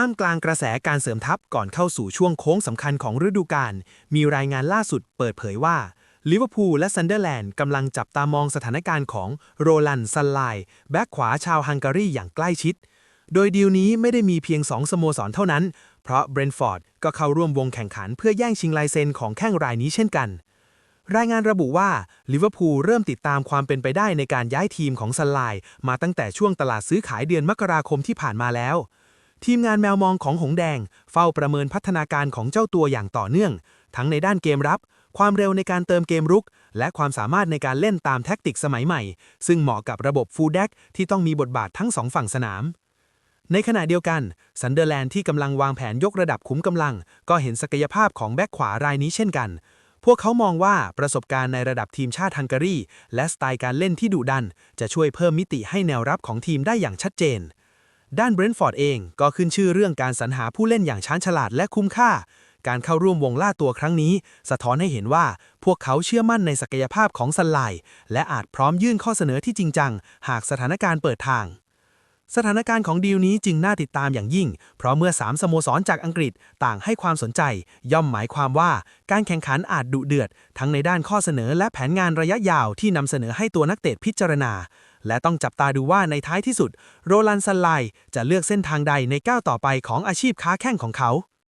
ท่ามกลางกระแสการเสริมทัพก่อนเข้าสู่ช่วงโค้งสำคัญของฤดูกาล มีรายงานล่าสุดเปิดเผยว่าลิเวอร์พูลและซันเดอร์แลนด์กำลังจับตามองสถานการณ์ของโรลันซันไลแบ็กขวาชาวฮังการีอย่างใกล้ชิด โดยดีลนี้ไม่ได้มีเพียง 2 สโมสรเท่านั้น เพราะเบรนฟอร์ดก็เข้าร่วมวงแข่งขันเพื่อแย่งชิงลายเซ็นของแข้งรายนี้เช่นกัน รายงานระบุว่าลิเวอร์พูลเริ่มติดตามความเป็นไปได้ในการย้ายทีมของซันไลมาตั้งแต่ช่วงตลาดซื้อขายเดือนมกราคมที่ผ่านมาแล้ว ทีมงานแมวมองของหงแดง เฝ้าประเมินพัฒนาการของเจ้าตัวอย่างต่อเนื่อง ทั้งในด้านเกมรับ ความเร็วในการเติมเกมรุก และความสามารถในการเล่นตามแท็กติกสมัยใหม่ ซึ่งเหมาะกับระบบฟูลแดกที่ต้องมีบทบาททั้งสองฝั่งสนาม ในขณะเดียวกันซันเดอร์แลนด์ที่กำลังวางแผนยกระดับขุมกำลัง ก็เห็นศักยภาพของแบ็กขวารายนี้เช่นกัน พวกเขามองว่าประสบการณ์ในระดับทีมชาติฮังการีและสไตล์การเล่นที่ดุดัน จะช่วยเพิ่มมิติให้แนวรับของทีมได้อย่างชัดเจน ด้านเบรนท์ฟอร์ดเองก็ขึ้นชื่อเรื่องการสรรหาผู้เล่นอย่างชาญฉลาดและคุ้มค่า การเข้าร่วมวงล่าตัวครั้งนี้ สะท้อนให้เห็นว่าพวกเขาเชื่อมั่นในศักยภาพของสันไลและอาจพร้อมยื่นข้อเสนอที่จริงจัง หากสถานการณ์เปิดทาง สถานการณ์ของดีลนี้จึงน่าติดตามอย่างยิ่ง เพราะเมื่อ 3 สโมสรจากอังกฤษต่างให้ความสนใจ ย่อมหมายความว่าการแข่งขันอาจดุเดือด ทั้งในด้านข้อเสนอและแผนงานระยะยาวที่นำเสนอให้ตัวนักเตะพิจารณา และต้องจับตาดูว่าในท้ายที่สุด โรลันซันไลจะเลือกเส้นทางใดในก้าวต่อไปของอาชีพค้าแข่งของเขา